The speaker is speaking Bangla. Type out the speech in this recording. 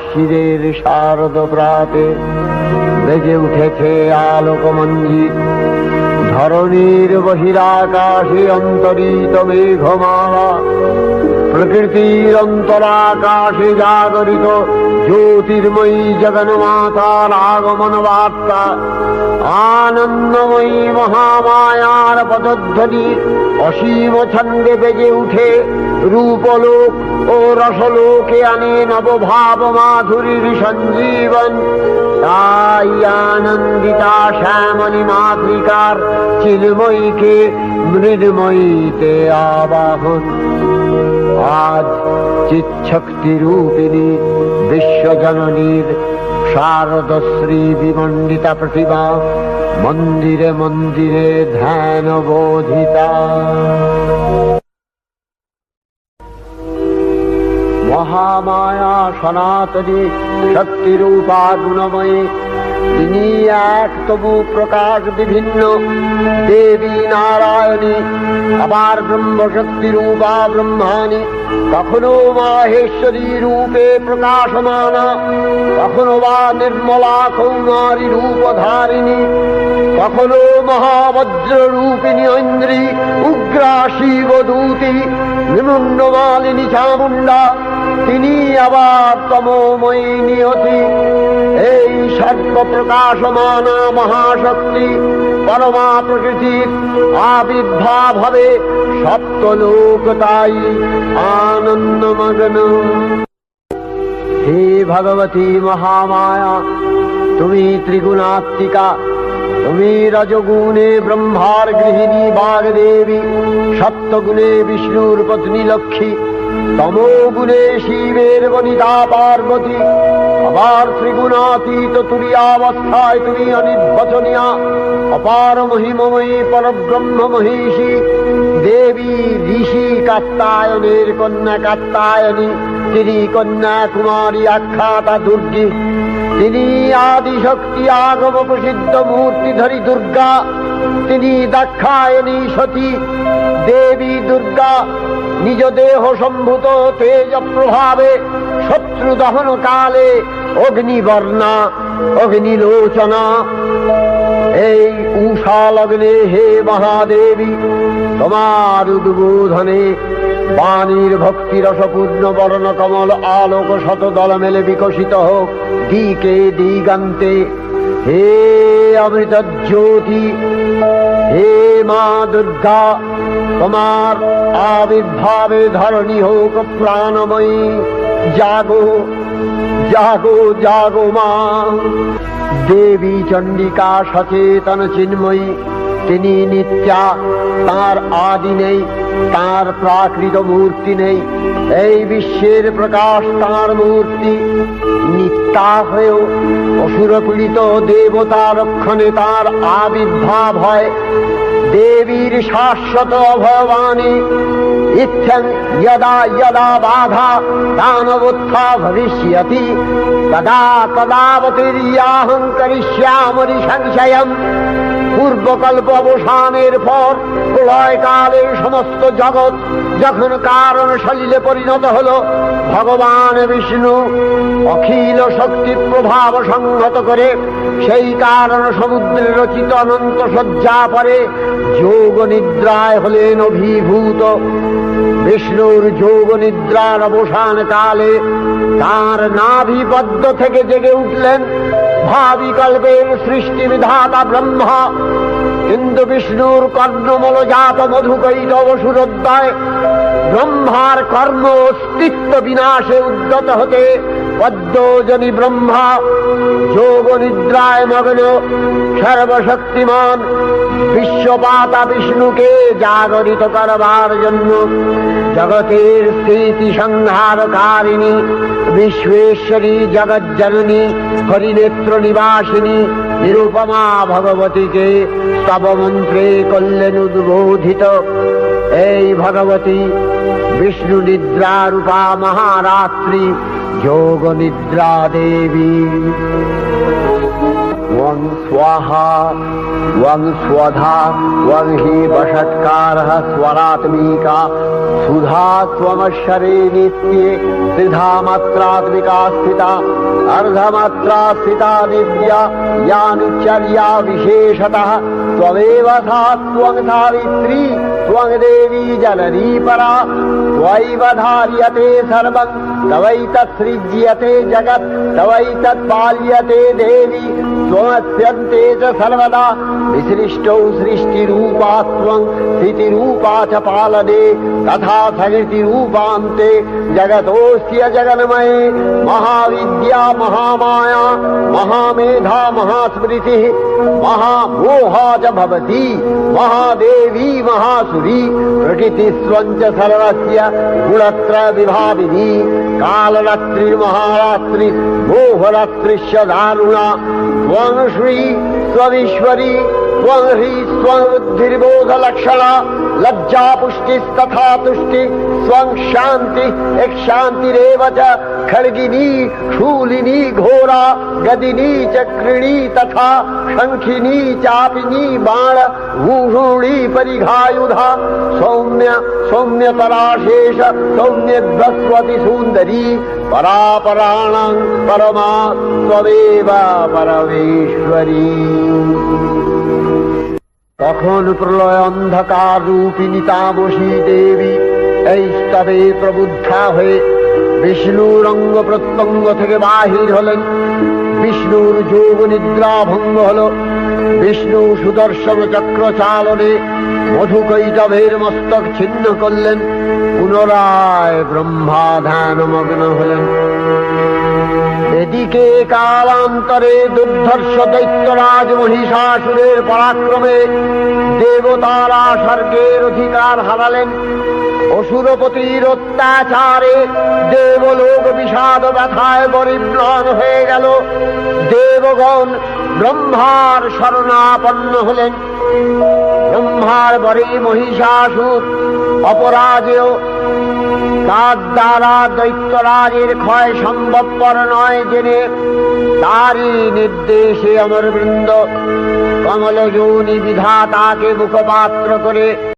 শিরের শারদ প্রাতে বেজে উঠেছে আলোকমঞ্জিত ধরণীর বহিরাকাশে অন্তরিত মেঘমালা। প্রকৃতির অন্তরাকাশে জাগরিত জ্যোতির্ময়ী জগন্মাতার আগমন বার্তা আনন্দময়ী মহামায়ার পদধ্বনি অসীম ছন্দে বেজে উঠে রূপলোক ও রসলোকে আনে নবভাব মাধুরীর সঞ্জীবন। তাই আনন্দিতা শ্যামণী মাতৃকার চিলময়ীকে মৃন্ময়ীতে আবাহন। আজ চিৎশক্তি রূপিণী বিশ্বজননীর শারদশ্রী বিমণ্ডিতা প্রতিমা মন্দিরে মন্দিরে ধ্যান বোধিতা মহামায়া সনাতনী শক্তিরূপা গুণময়ী তিনি এক তবু প্রকাশ বিভিন্ন। দেবী নারায়ণী, আবার ব্রহ্মশক্তি রূপা ব্রহ্মাণী, কখনো মাহেশ্বরী রূপে প্রকাশমানা, কখনো বা নির্মলা কৌমারী রূপধারিণী, কখনো মহাবজ্র রূপিণী ঐন্দ্রী উগ্রা শিবদূতি নিমুন্নমালিনী চামুণ্ডা তিনি আবার তমোময়ী নিয়তি সর্বপ্রকাশমানা মহাশক্তি পরমা প্রকৃতির আবির্ভাব হবে সপ্তলোক তাই আনন্দমগ্ন। হে ভগবতী মহামায়া, তুমি ত্রিগুণাত্মিকা, তুমি রজগুণে ব্রহ্মার গৃহিণী বাগদেবী, সপ্তগুণে বিষ্ণুর পত্নী লক্ষ্মী তমোগুণে শিবের বনিতা পার্বতী, আবার ত্রিগুণাতীত তুরিয়াবস্থায় তুমি অনির্বচনীয়া, অপার মহিমময়ী পরব্রহ্ম মহিষী, দেবী ঋষি কাত্তায়নের কন্যা কাত্তায়নী তিনি কন্যা কুমারী আখ্যাতা দুর্গী, তিনি আদিশক্তি আগম প্রসিদ্ধ মূর্তিধরী দুর্গা, তিনি দাক্ষায়ণী সতী, দেবী দুর্গা নিজ দেহ সম্ভূত তেজ প্রভাবে শত্রু দহন কালে অগ্নিবর্ণা অগ্নিলোচনা এই উষা লগ্নে হে মহাদেবী, তোমার উদ্বোধনে বাণীর ভক্তি রসপূর্ণ বর্ণ কমল আলোক শত দল মেলে বিকশিত হোক দিকে দিগান্তে। হে অমৃত জ্যোতি, হে মা দুর্গা তোমার আবির্ভাবে ধরণী হোক প্রাণময়ী। জাগো জাগো জাগো মা। দেবী চণ্ডিকা সচেতন চিন্ময়ী, তিনি নিত্যা, তার আদি নেই, তার প্রাকৃত মূর্তি নেই। এই বিশ্বের প্রকাশ তার মূর্তি। নিত্যা হয়েও অসুর পীড়িত দেবতা রক্ষণে তার আবির্ভাব হয়। দেবীর শাশ্বত ভবানী। ইচ্ছন যদা যদা বাধা, দানবোত্থা ভবিষ্যতি। তদা তদাবতীর্যাহং করিষ্যামরি সংশয়ম। পূর্বকল্প অবসানের পর প্রলয়কালে সমস্ত জগৎ যখন কারণ সলিলে পরিণত হল, ভগবান বিষ্ণু অখিল শক্তি প্রভাব সংহত করে সেই কারণ সমুদ্রে রচিত অনন্ত শয্যা পরে যোগ নিদ্রায় হলেন অভিভূত। বিষ্ণুর যোগ নিদ্রার অবসান কালে তার নাভিপদ্ম থেকে জেগে উঠলেন। ভাবি কল্পের সৃষ্টি বিধাতা ব্রহ্মা কিন্তু বিষ্ণুর কর্ণমল জাত মধুকৈটব সুরোদ্দয় ব্রহ্মার কর্ম অস্তিত্ব বিনাশে উদ্যত হতে পদ্মজনী ব্রহ্মা যোগ নিদ্রায় মগ্ন সর্বশক্তিমান বিশ্বপাতা বিষ্ণুকে জাগরিত করবার জন্য জগতের স্থিতি সংহারকারিণী বিশ্বেশ্বরী জগজ্জননী হরিনেত্র নিবাসিনী নিরুপমা ভগবতীকে স্তবমন্ত্রে করলেন উদ্বোধিত এই ভগবতী বিষ্ণু নিদ্রা রূপা মহারাত্রি যোগ নিদ্রা দেবী। स्वधा त्वं हि वषट्कारः स्वरात्मिका सुधा त्वमक्षरे नित्ये त्रिधा मात्रात्मिका स्थिता अर्धमात्रा स्थिता विद्या यानुचर्या विशेषतः त्वमेव सा त्वं सावित्री त्वं देवी जननी परा त्वैव धार्यते सर्वं तवैतत्सृज्यते जगत् तवैतत्पाल्यते देवी, त्वमस्यन्ते च सर्वदा, विसृष्टौ सृष्टिरूपा त्वं स्थितिरूपा च पालने, तथा सकृतिरूपान्ते जगतोऽस्य जगन्मये, महाविद्या, महामाया, महामेधा, महास्मृतिः, महामोहा च भवति, महादेवी महासुरी प्रकृतिस्वं च सर्वस्य गुणत्र विभाविनी कालरात्रिर्महारात्रि मोहरात्रिश्च दारुणा त्वं श्री स्वमीश्वरी, त्वं ह्री स्वं बुद्धिर्बोधलक्षणा लज्जा पुष्टिस्तथा तुष्टि स्वं शान्ति एक शान्तिरेव च खड्गिनी शूलिनी घोरा गदिनी चक्रिणी तथा शङ्खिनी चापिनी बाण भूषूणी परिघायुधा सौम्य सौम्यतराशेष सौम्यभस्वति सुन्दरी परापराणां परमा त्वमेव পরমেশ্বরী তখন প্রলয় অন্ধকার রূপিণী তামসী দেবী এই স্তবে প্রবুদ্ধা হয়ে বিষ্ণুর অঙ্গ প্রত্যঙ্গ থেকে বাহির হলেন। বিষ্ণুর যোগ নিদ্রা ভঙ্গ হল। বিষ্ণু সুদর্শন চক্র চালনে মধুকৈটভের মস্তক ছিন্ন করলেন। পুনরায় ব্রহ্মা ধ্যানমগ্ন হলেন। এদিকে কালান্তরে দুর্ধর্ষ দৈত্যরাজ মহিষাসুরের পরাক্রমে দেবতারা স্বর্গের অধিকার হারালেন। অসুরপতির অত্যাচারে দেবলোক বিষাদ ব্যথায় পরিম্লান হয়ে গেল। দেবগণ ব্রহ্মার শরণাপন্ন হলেন। ব্রহ্মার বরে মহিষাসুর অপরাজেয় তার দ্বারা দৈত্যরাজের ক্ষয় সম্ভবপর নয় জেনে তারই নির্দেশে অমরবৃন্দ কমলযোনি বিধাতাকে মুখপাত্র করে